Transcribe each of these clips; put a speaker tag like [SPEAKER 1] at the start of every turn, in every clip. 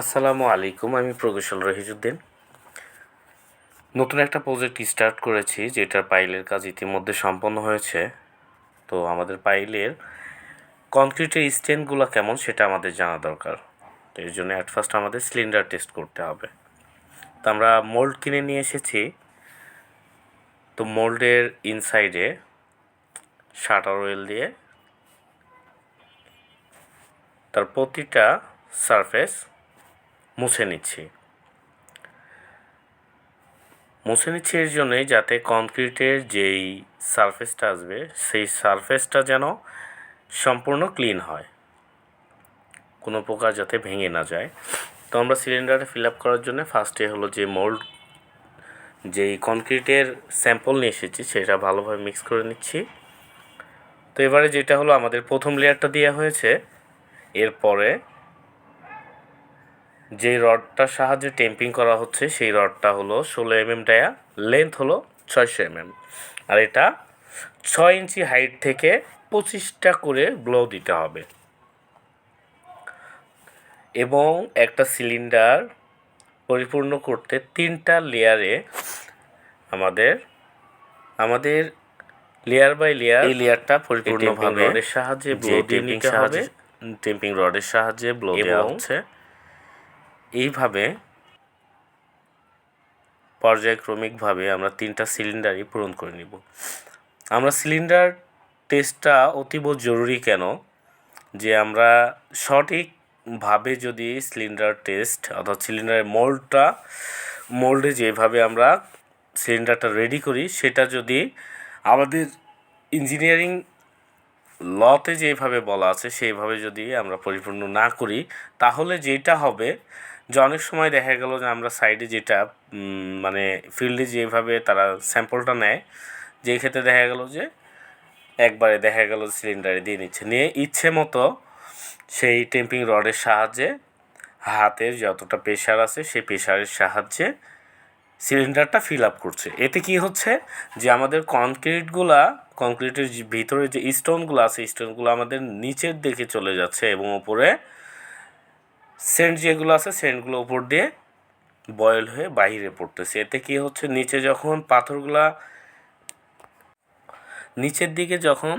[SPEAKER 1] আসসালামু আলাইকুম, আমি প্রকৌশল রহিজুদ্দিন। নতুন একটা প্রজেক্ট স্টার্ট করেছি যেটার পাইলের কাজ ইতিমধ্যে সম্পন্ন হয়েছে। তো আমাদের পাইলের কনক্রিটের স্ট্যান্ডগুলো কেমন সেটা আমাদের জানা দরকার। তো এর জন্য অ্যাট ফার্স্ট আমাদের সিলিন্ডার টেস্ট করতে হবে। তো আমরা মোল্ড কিনে নিয়ে এসেছি। তো মোল্ডের ইনসাইডে শাটার ওয়েল দিয়ে তার প্রতিটা সারফেস মুছে নিচ্ছি। মুছে নিচ্ছি এর জন্যই যাতে কনক্রিটের যেই সারফেসটা আসবে, সেই সারফেসটা যেন সম্পূর্ণ ক্লিন হয়। কোনো প্রকার যাতে ভেঙে না যায়। তো আমরা সিলিন্ডারটা ফিল আপ করার জন্য ফার্স্টে হলো যে মোল্ড যেই কনক্রিটের স্যাম্পল নিয়ে এসেছি, সেটা ভালোভাবে মিক্স করে নিচ্ছি। তো এবারে যেটা হলো, আমাদের প্রথম লেয়ারটা দেওয়া হয়েছে। এরপরে যে রডটার সাহায্যে টেম্পিং করা হচ্ছে সেই রডটা হলো ষোলো এমএম ডায়া। লেন্থ হলো ছয়শো এমএম আর এটা ছয় ইঞ্চি হাইট থেকে পঁচিশটা করে ব্লো দিতে হবে। এবং একটা সিলিন্ডার পরিপূর্ণ করতে তিনটা লেয়ারে আমাদের আমাদের লেয়ার বাই লেয়ার এই লেয়ারটা পরিপূর্ণভাবে রডের সাহায্যে ব্লো দিয়ে নিতে হবে। টেম্পিং রডের সাহায্যে ব্লো দেওয়া হচ্ছে। এইভাবে পর্যায়ক্রমিকভাবে আমরা তিনটা সিলিন্ডারই পূরণ করে নিব। আমরা সিলিন্ডার টেস্টটা অতীব জরুরি কেন? যে আমরা সঠিকভাবে যদি সিলিন্ডার টেস্ট অর্থাৎ সিলিন্ডারের মোল্ডটা, মোল্ডে যেভাবে আমরা সিলিন্ডারটা রেডি করি, সেটা যদি আমাদের ইঞ্জিনিয়ারিং লতে যেভাবে বলা আছে, সেইভাবে যদি আমরা পরিপূর্ণ না করি, তাহলে যেটা হবে যে অনেক সময় দেখা গেল যে আমরা সাইডে যেটা মানে ফিল্ডে যেভাবে তারা স্যাম্পলটা নেয়, যে ক্ষেত্রে দেখা গেল যে একবারে দেখা গেল সিলিন্ডারে দিয়ে নিচ্ছে। নিয়ে ইচ্ছে মতো সেই টেম্পিং রডের সাহায্যে হাতের যতটা প্রেশার আছে সেই প্রেশারের সাহায্যে সিলিন্ডারটা ফিল আপ করছে। এতে কি হচ্ছে যে আমাদের কনক্রিটগুলা কংক্রিটের ভিতরে যে স্টোনগুলো আছে স্টোনগুলো আমাদের নিচের দিকে চলে যাচ্ছে এবং ওপরে সেন্ট যেগুলো আছে, সেন্টগুলো উপর দিয়ে বয়েল হয়ে বাইরে পড়তেছে। এতে কি হচ্ছে, নিচে যখন পাথরগুলা নিচের দিকে যখন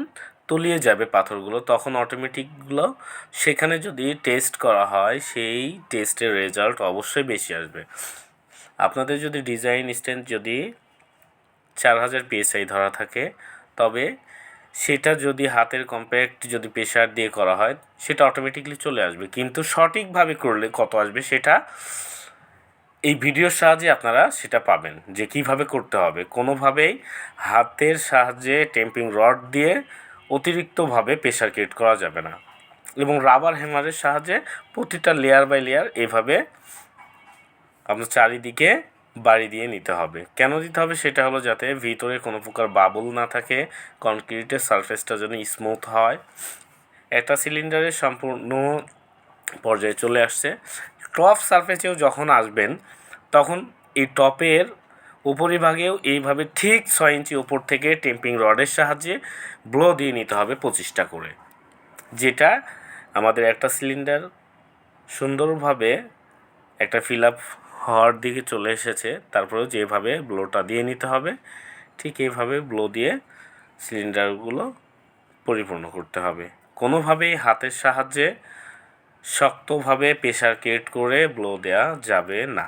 [SPEAKER 1] তলিয়ে যাবে পাথরগুলো, তখন অটোমেটিকগুলো সেখানে যদি টেস্ট করা হয়, সেই টেস্টের রেজাল্ট অবশ্যই বেশি আসবে। আপনাদের যদি ডিজাইন স্ট্যান্ড যদি চার হাজার পিএসআই ধরা থাকে, তবে সেটা যদি হাতের কম্প্যাক্ট যদি প্রেশার দিয়ে করা হয়, সেটা অটোমেটিকলি চলে আসবে। কিন্তু সঠিকভাবে করলে কত আসবে সেটা এই ভিডিওর সাহায্যে আপনারা সেটা পাবেন যে কীভাবে করতে হবে। কোনোভাবেই হাতের সাহায্যে টেম্পিং রড দিয়ে অতিরিক্তভাবে প্রেশার ক্রিয়েট করা যাবে না। এবং রাবার হ্যামারের সাহায্যে প্রতিটা লেয়ার বাই লেয়ার এভাবে আপনার চারিদিকে বাড়ি দিয়ে নিতে হবে। কেন দিতে হবে সেটা হলো যাতে ভিতরে কোনো প্রকার বাবল না থাকে কনক্রিটের সারফেসটা যেন স্মুথ হয়। একটা সিলিন্ডারের সম্পূর্ণ পর্যায়ে চলে আসছে। টপ সারফেসেও যখন আসবেন, তখন এই টপের উপরিভাগেও এইভাবে ঠিক ছয় ইঞ্চি উপর থেকে টেম্পিং রডের সাহায্যে ব্লো দিয়ে নিতে হবে পঁচিশটা করে। যেটা আমাদের একটা সিলিন্ডার সুন্দরভাবে একটা ফিল আপ হওয়ার দিকে চলে এসেছে, তারপরেও যেভাবে ব্লোটা দিয়ে নিতে হবে, ঠিক এইভাবে ব্লো দিয়ে সিলিন্ডারগুলো পরিপূর্ণ করতে হবে। কোনোভাবেই হাতের সাহায্যে শক্তভাবে প্রেশার ক্রিয়েট করে ব্লো দেওয়া যাবে না।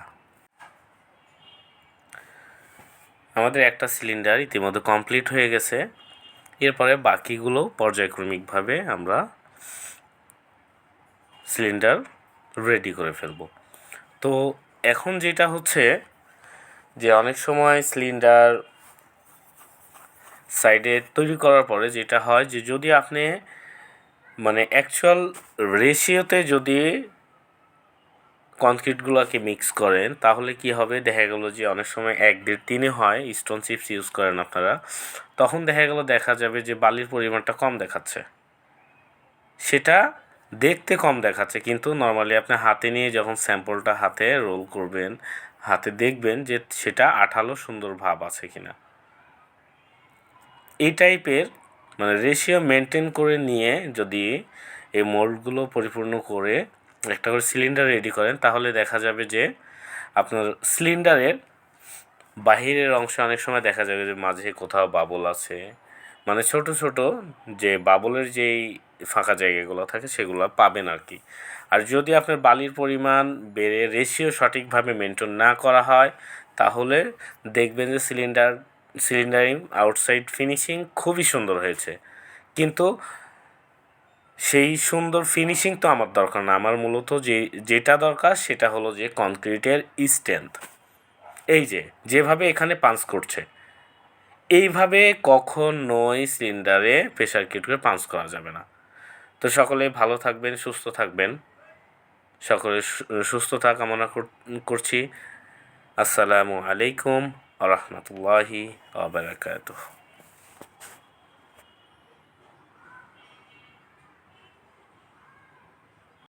[SPEAKER 1] আমাদের একটা সিলিন্ডার ইতিমধ্যে কমপ্লিট হয়ে গেছে। এরপরে বাকিগুলো পর্যায়ক্রমিকভাবে আমরা সিলিন্ডার রেডি করে ফেলব। তো এখন যেটা হচ্ছে যে অনেক সময় সিলিন্ডার সাইডে তৈরি করার পরে যেটা হয় যে যদি আপনি মানে অ্যাকচুয়াল রেশিওতে যদি কনক্রিটগুলোকে মিক্স করেন, তাহলে কি হবে? দেখা গেলো যে অনেক সময় এক দেড় তিনে হয় স্টোন চিপস ইউজ করেন আপনারা। তখন দেখা গেলো দেখা যাবে যে বালির পরিমাণটা কম দেখাচ্ছে। সেটা দেখতে কম দেখাচ্ছে, কিন্তু নর্মালি আপনি হাতে নিয়ে যখন স্যাম্পলটা হাতে রোল করবেন, হাতে দেখবেন যে সেটা আঠালো সুন্দর ভাব আছে কিনা। এই টাইপের মানে রেশিও মেনটেন করে নিয়ে যদি এই মোল্ডগুলো পরিপূর্ণ করে একটা করে সিলিন্ডার রেডি করেন, তাহলে দেখা যাবে যে আপনার সিলিন্ডারের বাহিরের অংশে অনেক সময় দেখা যাবে যে মাঝে কোথাও বাবল আছে মানে ছোট ছোট যে বাবলের যেই ফাঁকা জায়গাগুলো থাকে সেগুলো পাবেন আর কি। আর যদি আপনার বালির পরিমাণ বেড়ে রেশিও সঠিকভাবে মেনটেন না করা হয়, তাহলে দেখবেন যে সিলিন্ডার সিলিন্ডারিং আউটসাইড ফিনিশিং খুবই সুন্দর হয়েছে। কিন্তু সেই সুন্দর ফিনিশিং তো আমার দরকার না। আমার মূলত যে, যেটা দরকার সেটা হলো যে কনক্রিটের স্ট্রেংথ এই যে, যেভাবে এখানে পাঞ্চ করছে। এইভাবে কখন কখনোই সিলিন্ডারে প্রেশার কিটকে পাঞ্চ করা যাবে না। তো সকলে ভালো থাকবেন, সুস্থ থাকবেন। সকলে সুস্থতা কামনা কর- করছি। আসসালামু আলাইকুম রহমতুল্লাহি আবরাকাতুহ